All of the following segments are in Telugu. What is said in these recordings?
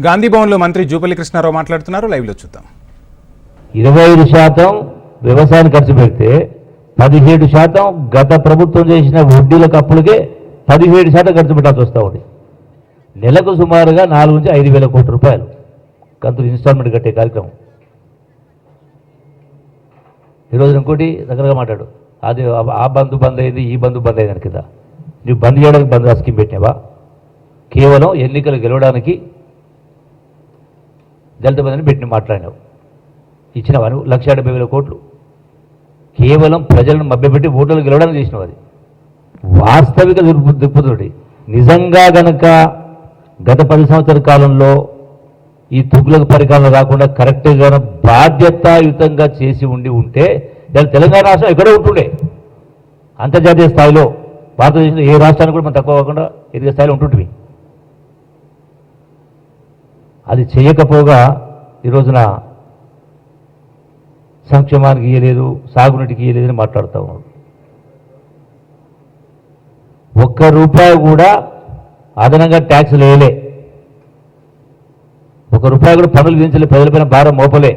గాంధీ భవన్లో మంత్రి జూపల్లి కృష్ణారావు మాట్లాడుతున్నారు. లైవ్లో చూద్దాం. ఇరవై ఐదు శాతం వ్యవసాయం ఖర్చు పెడితే పదిహేడు శాతం గత ప్రభుత్వం చేసిన వడ్డీలకు అప్పులకే పదిహేడు శాతం ఖర్చు పెట్టాల్సి వస్తూ ఉంది. నెలకు సుమారుగా నాలుగు నుంచి ఐదు వేల కోట్ల రూపాయలు కంతులు ఇన్స్టాల్మెంట్ కట్టే కార్యక్రమం. ఈరోజు ఇంకోటి దగ్గరగా మాట్లాడు. అది ఆ- బంధు బంద్ అయింది ఈ బంధు బంద్ అయింది కదా. నువ్వు బంద్ చేయడానికి బంద్ స్కీమ్ పెట్టినావా? కేవలం ఎన్నికలు గెలవడానికి దళిత బంధుని పెట్టి మాట్లాడినావు. ఇచ్చినవా లక్ష డెబ్బై వేల కోట్లు. కేవలం ప్రజలను మభ్యపెట్టి ఓటర్లు గెలవడానికి చేసినావు అది. వాస్తవిక దుర్బు- దృక్పథుడి నిజంగా గనక గత పది సంవత్సరాల కాలంలో ఈ తుగ్గులకు పరికరాలు రాకుండా కరెక్ట్గా బాధ్యతాయుతంగా చేసి ఉండి ఉంటే తెలంగాణ రాష్ట్రం ఎక్కడో ఉంటుండే. అంతర్జాతీయ స్థాయిలో భారతదేశంలో ఏ రాష్ట్రానికి కూడా మనం తక్కువ కాకుండా ఎదిగే స్థాయిలో ఉంటుంటివి. అది చేయకపోగా ఈ రోజున సంక్షేమానికి ఇయ్యలేదు సాగునీటికి ఇయ్యలేదని మాట్లాడుతూ ఉన్నాడు. ఒక్క రూపాయి కూడా అదనంగా ట్యాక్స్ వేయలే ఒక రూపాయి కూడా పనులు విధించలే ప్రజలపైన భారం మోపలే.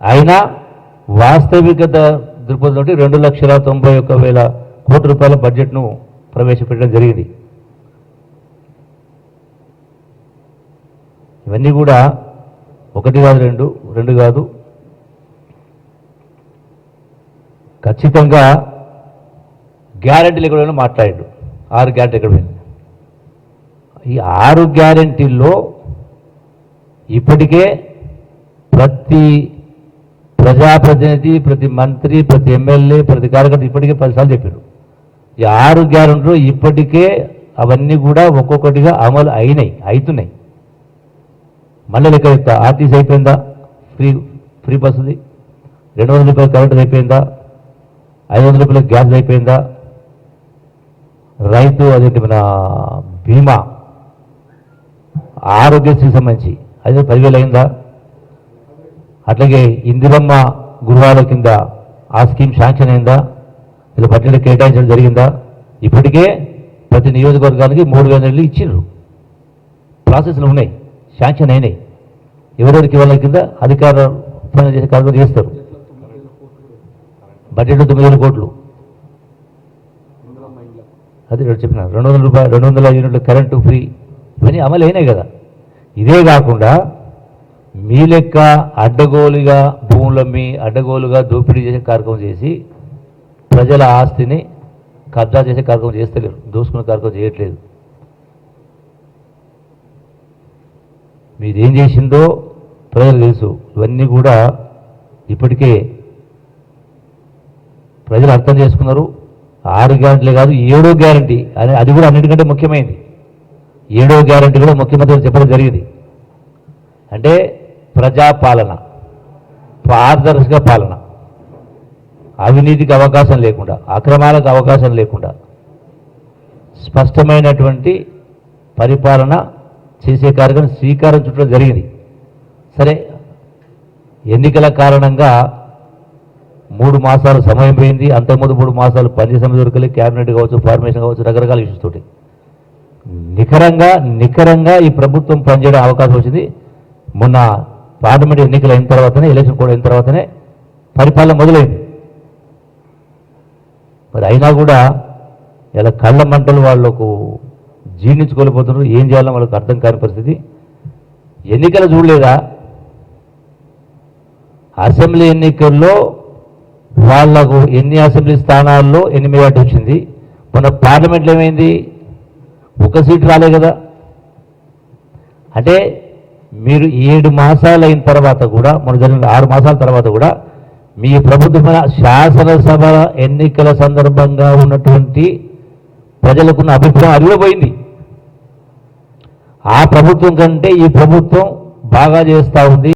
అయినా వాస్తవికత దృక్పథంతో రెండు లక్షల తొంభై ఒక్క వేల కోట్ల రూపాయల బడ్జెట్ను ప్రవేశపెట్టడం జరిగింది. ఇవన్నీ కూడా ఒకటి కాదు రెండు రెండు కాదు. ఖచ్చితంగా గ్యారంటీలు ఎక్కడ మాట్లాడాడు. ఆరు గ్యారంటీ ఎక్కడ పోయింది? ఈ ఆరు గ్యారంటీల్లో ఇప్పటికే ప్రతి ప్రజాప్రతినిధి ప్రతి మంత్రి ప్రతి ఎమ్మెల్యే ప్రతి కార్యకర్త ఇప్పటికే పదిసార్లు చెప్పారు. ఈ ఆరు గ్యారంటీలు ఇప్పటికే అవన్నీ కూడా ఒక్కొక్కటిగా అమలు అయినాయి అవుతున్నాయి. మళ్ళీ లెక్క చెప్తా ఆర్టీసీ అయిపోయిందా? ఫ్రీ ఫ్రీ బస్సుది రెండు వందల రూపాయలు కరెంట్ అయిపోయిందా? ఐదు వందల రూపాయలు గ్యాస్ అయిపోయిందా? రైతు అదేంటి మన బీమా? ఆరోగ్యశ్రీకి సంబంధించి. అది పదివేలు అయిందా? అట్లాగే ఇందిరమ్మ గృహాల కింద ఆ స్కీమ్ శాంక్షన్ అయిందా? ఇలా బడ్జెట్ కేటాయించడం జరిగిందా? ఇప్పటికే ప్రతి నియోజకవర్గానికి మూడు వేల నెలలు ఇచ్చిండ్రు ప్రాసెస్లు ఉన్నాయి. శాంక్షన్ అయినాయి. ఎవరెవరికి ఇవ్వాలి కింద అధికార పని చేసే కార్యక్రమం చేస్తారు. బడ్జెట్లో తొమ్మిది వేల కోట్లు. అది రెండు చెప్పిన రెండు వందల రూపాయలు రెండు వందల యూనిట్లు కరెంటు ఫ్రీ. ఇవన్నీ అమలు అయినాయి కదా. ఇదే కాకుండా మీ లెక్క అడ్డగోలుగా భూములమ్మి అడ్డగోలుగా దోపిడీ చేసే కార్యక్రమం చేసి ప్రజల ఆస్తిని కబ్జా చేసే కార్యక్రమం చేస్తలేరు. దోసుకునే కార్యక్రమం చేయట్లేదు. మీరేం చేసిందో ప్రజలు తెలుసు. ఇవన్నీ కూడా ఇప్పటికే ప్రజలు అర్థం చేసుకున్నారు. ఆరు గ్యారంటీలే కాదు ఏడో గ్యారంటీ అని అది కూడా అన్నిటికంటే ముఖ్యమైనది ఏడో గ్యారంటీ కూడా ముఖ్యమంత్రి చెప్పడం జరిగింది. అంటే ప్రజాపాలన పారదర్శక పాలన అవినీతికి అవకాశం లేకుండా అక్రమాలకు అవకాశం లేకుండా స్పష్టమైనటువంటి పరిపాలన చేసే కార్యక్రమం స్వీకారం చుట్టడం జరిగింది. సరే ఎన్నికల కారణంగా మూడు మాసాలు సమయం పోయింది. అంతకుముందు మూడు మాసాలు పని సమయం దొరకలే క్యాబినెట్ కావచ్చు ఫార్మేషన్ కావచ్చు రకరకాల ఇష్యూస్ తోటి. నికరంగా నికరంగా ఈ ప్రభుత్వం పనిచేయడం అవకాశం వచ్చింది. మొన్న పార్లమెంట్ ఎన్నికలు అయిన తర్వాతనే ఎలక్షన్ కూడా అయిన తర్వాతనే పరిపాలన మొదలైంది. మరి అయినా కూడా ఇలా కళ్ళ మంటలు వాళ్ళకు జీర్ణించుకోలేకపోతున్నారు. ఏం చేయాలో వాళ్ళకి అర్థం కాని పరిస్థితి. ఎన్నికలు చూడలేదా? అసెంబ్లీ ఎన్నికల్లో వాళ్ళకు ఎన్ని అసెంబ్లీ స్థానాల్లో ఎన్ని మెజార్టీ వచ్చింది? మన పార్లమెంట్లో ఏమైంది? ఒక సీట్ రాలే కదా. అంటే మీరు ఏడు మాసాలు అయిన తర్వాత కూడా మన జరిగిన ఆరు మాసాల తర్వాత కూడా మీ ప్రభుత్వమైన శాసనసభ ఎన్నికల సందర్భంగా ఉన్నటువంటి ప్రజలకున్న అభిప్రాయం అరిగిపోయింది. ఆ ప్రభుత్వం కంటే ఈ ప్రభుత్వం బాగా చేస్తూ ఉంది.